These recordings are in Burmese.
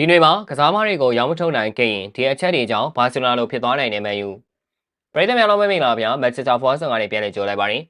ဒီနေ့မှာကစားမတွေကိုရောင်းမထုတ်နိုင်ခဲ့ရင်ဒီအချက်တွေကြောင့်ဘာစီလိုနာလိုဖြစ်သွားနိုင်တယ်မန်ယူပရိသတ်များလုံးမင်္ဂလာပါဗျာမန်ချက်စတာဖော်ဆန်ကနေပြန်လည်ကြိုလိုက်ပါရင်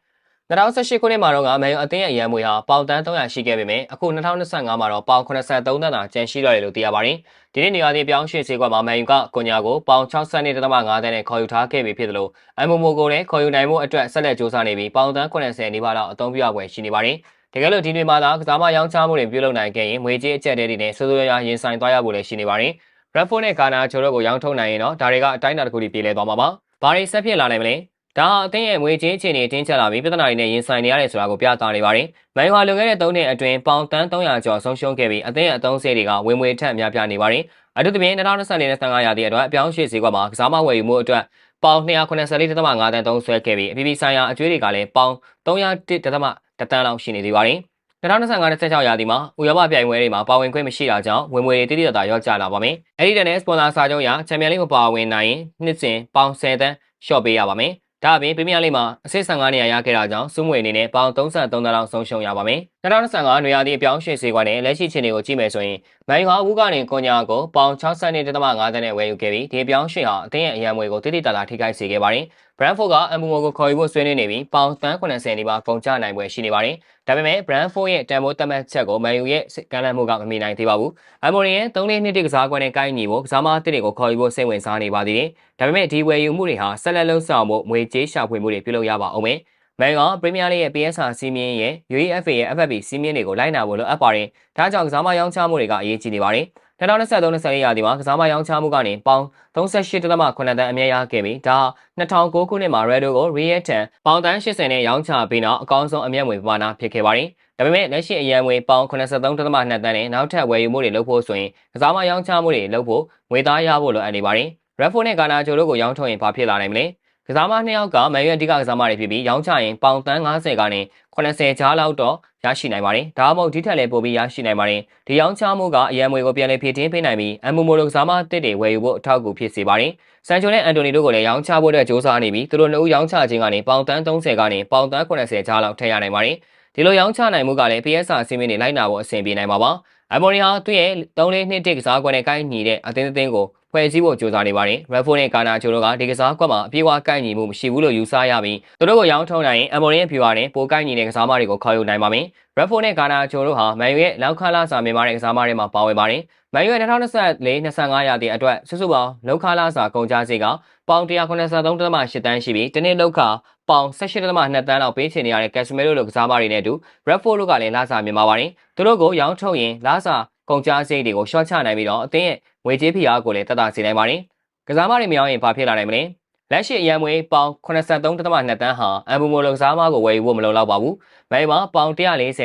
2018ခုနှစ်မှာတော့ကမန်ယူအသင်းရဲ့အရန်မွေဟာပေါင်တန်း300ရှိခဲ့ပေမဲ့အခု2025မှာတော့ပေါင်83တန်းသာကျန်ရှိတော့တယ်လို့သိရပါတယ်ဒီနေ့နေရာဒီပြောင်းရွှေ့စေကွက်မှာမန်ယူကကိုညာကိုပေါင်62.5တန်းနဲ့ခေါ်ယူထားခဲ့ပြီဖြစ်တယ်လို့အမ်မိုမိုကိုလည်းခေါ်ယူနိုင်မှုအတွက်ဆက်လက်စ조사နေပြီးပေါင်တန်း80နီးပါးလောက်အသုံးပြုရပွဲရှိနေပါတယ် တကယ်လို့ဒီနေ့မှသာကစားမရောင်းချမှုတွေပြုလုပ်နိုင်ခဲ့ရင်ငွေကြေးအကျက်တွေနဲ့စိုးစိုးရွားရွားရင်ဆိုင်သွားရဖို့လည်းရှိနေပါတယ်။ Bradford နဲ့ Ghana ချိုတို့ကိုရောင်းထုတ်နိုင်ရင်တော့ဒါတွေကအတိုင်းအတာတစ်ခုထိပြေလည်သွားမှာပါ။ဘာတွေဆက်ဖြစ်လာနိုင်မလဲ။ဒါဟာအသင်းရဲ့ငွေကြေးအခြေအနေတင်းကျပ်လာပြီးပြဿနာတွေနဲ့ရင်ဆိုင်နေရတယ်ဆိုတာကိုပြသနေပါတယ်။မန်ယူဟာလွန်ခဲ့တဲ့၃နှစ်အတွင်းပေါင်တန်း300ကျော်ဆုံးရှုံးခဲ့ပြီးအသင်းရဲ့အသုံးစရိတ်တွေကဝင်ငွေထက်များပြားနေပါတယ်။အထူးသဖြင့်2024-25ရာသီအတွက်အပြောင်းရွှေ့ဈေးကွက်မှာကစားမဝယ်ယူမှုအတွက်ပေါင်294.5တန်းသုံးဆွဲခဲ့ပြီးအပြည်ပြည်ဆိုင်ရာအကျွေးတွေကလည်းပေါင်301.1 တန်းလောက်ရှိနေသေးပါတယ်။2025-26ရာသီမှာဥရောပပြိုင်ပွဲတွေမှာပါဝင်ခွင့်မရှိတာကြောင့်ဝင်ငွေတွေတိတိကျကျရော့ကျလာပါမယ်။အဲဒီတည်းနဲ့စပွန်ဆာစာချုပ်အရချန်ပီယံလိမမပါဝင်နိုင်ရင်နှစ်စဉ်ပေါင်10တန်းရှော့ပေးရပါမယ်။ဒါအပြင်ပရီးမီးယားလိမှာအဆင့်15နေရာရခဲ့တာကြောင့်စုငွေအနေနဲ့ပေါင်33တန်းလောက်ဆုံးရှုံးရပါမယ်။ 2025နွေရာသီအပြောင်းရွှေ့စေကွက်နဲ့လက်ရှိခြေနေကိုကြည့်မယ်ဆိုရင်မန်ယူဟာအခုကနေကွန်ညာကိုပေါင်62.5တန်းနဲ့ဝယ်ယူခဲ့ပြီးဒီအပြောင်းရွှေ့ဟာအသင်းရဲ့အရန်ငွေကိုတိတိကျကျထိခိုက်စေခဲ့ပါတယ်။ Brentford ကအမ်ဘူမိုကိုခေါ်ယူဖို့ဆွေးနွေးနေပြီးပေါင်380နီးပါးကုန်ကျနိုင်ပွဲရှိနေပါတယ်။ဒါပေမဲ့ Brentford ရဲ့တန်ဖိုးသတ်မှတ်ချက်ကိုမန်ယူရဲ့ကမ်းလှမ်းမှုကမမီနိုင်သေးပါဘူး။အမ်မိုရီရဲ့3-2နှစ်ကစားကွက်နဲ့ကိုင်းညီဖို့ကစားမအသစ်တွေကိုခေါ်ယူဖို့စိတ်ဝင်စားနေပါသေးတယ်။ဒါပေမဲ့ဒီဝယ်ယူမှုတွေဟာဆက်လက်လှုပ်ဆောင်ဖို့ငွေကြေးရှာဖွေမှုတွေပြုလုပ်ရပါအောင်မယ်။ မန်ကပရီးမီးယားလိရဲ့ PSR စီးမြင်းရဲ့ UEFA ရဲ့ FFP စီးမြင်းတွေကိုလိုက်နာဖို့လိုအပ်ပါတယ်။ဒါကြောင့်ကစားမရောင်းချမှုတွေကအရေးကြီးနေပါတယ်။2023-24ရာသီမှာကစားမရောင်းချမှုကနေပေါင်38.8တန်းအမြတ်ရခဲ့ပြီးဒါ2009ခုနှစ်မှာ Redo ကို Real 10ပေါင်တန်း80နဲ့ရောင်းချပြီးနောက်အကောင်းဆုံးအမြတ်ငွေပမာဏဖြစ်ခဲ့ပါတယ်။ဒါပေမဲ့လက်ရှိအရန်ငွေပေါင်83.2တန်းနဲ့နောက်ထပ်ဝယ်ယူမှုတွေလုပ်ဖို့ဆိုရင်ကစားမရောင်းချမှုတွေလုပ်ဖို့ငွေသားရဖို့လိုအပ်နေပါတယ်။ Redford နဲ့ Ghana ချိုတို့ကိုရောင်းထုတ်ရင်ဘာဖြစ်လာနိုင်မလဲ။ ကစားမနှစ်ယောက်ကမန်ယူအဓိကကစားမတွေဖြစ်ပြီးရောင်းချရင်ပေါင်တန်း90ကနေ80ကြားလောက်တော့ရရှိနိုင်ပါတယ်။ဒါမှမဟုတ်ဒီထက်လည်းပိုပြီးရရှိနိုင်ပါတယ်။ဒီရောင်းချမှုကအရန်မွေကိုပြန်လည်ဖြည့်တင်းပေးနိုင်ပြီးအမ်မိုမိုလိုကစားမတစ်တွေဝယ်ယူဖို့အထောက်အကူဖြစ်စေပါတယ်။ဆန်ချိုနဲ့အန်တိုနီတို့ကိုလည်းရောင်းချဖို့အတွက်စ조사နေပြီးသူတို့နှစ်ဦးရောင်းချခြင်းကနေပေါင်တန်း30ကနေပေါင်တန်း80ကြားလောက်ထည့်ရနိုင်ပါတယ်။ဒီလိုရောင်းချနိုင်မှုကလည်း PSR စီးမင်းတွေလိုက်နာဖို့အဆင်ပြေနိုင်ပါပါ။အမ်မိုရီဟာသူ့ရဲ့3လေးနှစ်တစ်ကစားကွက်နဲ့ကိုင်းညီတဲ့အသင်းအသင်းကို ဖွဲ့စည်းဖို့ကြိုးစားနေပါတယ်။ Redford နဲ့ကာနာချိုတို့ကဒီကစားကွက်မှာအပြေးအဝကိုက်ညီမှုမရှိဘူးလို့ယူဆရပြီးသူတို့ကိုရောင်းထုံနိုင်ရင်အမော်ရင်ဖြူပါနဲ့ပိုကိုက်ညီတဲ့ကစားမတွေကိုခေါ်ယူနိုင်ပါမယ်။ Redford နဲ့ကာနာချိုတို့ဟာမန်ယူရဲ့လောက်ခလာစာမြန်မာတဲ့ကစားမတွေမှာပါဝင်ပါတယ်။မန်ယူရဲ့2024-25ရာသီအတွက်စုစုပေါင်းလောက်ခလာစာကုန်ကျစရိတ်ကပေါင်183.8တန်းရှိပြီးတနေ့လောက်ခပေါင်18.2တန်းလောက်ပေးချင်နေရတဲ့ Casemiro လိုကစားမတွေနဲ့အတူ Redford တို့ကလည်းလာစာမြင်ပါပါတယ်။သူတို့ကိုရောင်းထုတ်ရင်လာစာ ကုန်ကျစရိတ်တွေကိုရှော့ချနိုင်ပြီးတော့အသင်းရဲ့ငွေကြေးဖိအားကိုလည်းတက်တာစေနိုင်ပါတယ်။ကစားမတွေမရောက်ရင်ဘာဖြစ်လာနိုင်မလဲ။လက်ရှိအရန်မွေပေါင်83.2တန်းဟာအမ်ဘူမိုလိုကစားမကိုဝယ်ယူဖို့မလုံလောက်ပါဘူး။မဲမှာပေါင်140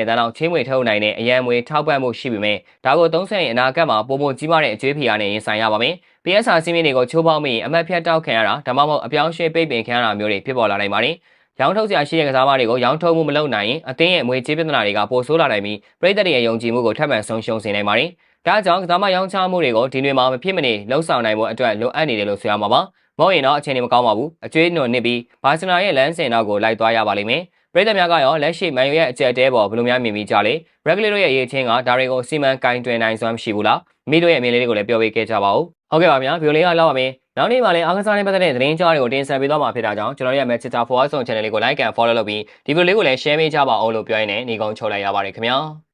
တန်းလောက်ချင်းမွေထုတ်နိုင်တဲ့အရန်မွေထောက်ပံ့မှုရှိပေမဲ့ဒါကိုသုံးဆရင်အနာဂတ်မှာပုံပုံကြီးမားတဲ့အကျွေးဖိအားနဲ့ရင်ဆိုင်ရပါမယ်။ PSR စီးမင်းတွေကိုချိုးပေါက်မိရင်အမတ်ဖြတ်တောက်ခံရတာဒါမှမဟုတ်အပြောင်းရွှေ့ပိတ်ပင်ခံရတာမျိုးတွေဖြစ်ပေါ်လာနိုင်ပါတယ်။ ရောင်းထုတ်စရာရှိတဲ့ကစားမတွေကိုရောင်းထုတ်မှုမလုပ်နိုင်ရင်အသင်းရဲ့ငွေကြေးပြဿနာတွေကပိုဆိုးလာနိုင်ပြီးပြည်သက်တွေရဲ့ယုံကြည်မှုကိုထပ်မံဆုံးရှုံးစေနိုင်ပါတယ်။ဒါကြောင့်ကစားမရောင်းချမှုတွေကိုဒီနေ့မှာမဖြစ်မနေလှုံ့ဆော်နိုင်ဖို့အတွက်လိုအပ်နေတယ်လို့ဆိုရမှာပါ။မဟုတ်ရင်တော့အခြေအနေမကောင်းပါဘူး။အကျွေးနွန်နစ်ပြီးဘာစီလိုနာရဲ့လမ်းစဉ်တော့ကိုလိုက်သွားရပါလိမ့်မယ်။ပြည်သက်များကရောလက်ရှိမန်ယူရဲ့အကြက်တဲပေါ်ဘယ်လိုများမြင်မိကြလဲ။ regular တို့ရဲ့အရေးချင်းကဒါတွေကိုစီမံကင်တွင်နိုင်စွမ်းမရှိဘူးလား။မိတို့ရဲ့အမြင်လေးတွေကိုလည်းပြောပေးခဲ့ကြပါဦး။ဟုတ်ကဲ့ပါဗျာဗီဒီယိုလေးကလောက်ပါမယ်။ နောက်နေ့မှာလည်းအားကစားနဲ့ပတ်သက်တဲ့သတင်းကြားတွေကိုတင်ဆက်ပေးသွားမှာဖြစ်တာကြောင့်ကျွန်တော်ရဲ့ Manchester Forward Zone Channel လေးကို like and follow လုပ်ပြီးဒီဗီဒီယိုလေးကိုလည်း share ပေးကြပါအောင်လို့ပြောရင်းနဲ့ညီကုန်းချုပ်လိုက်ရပါတယ်ခင်ဗျာ။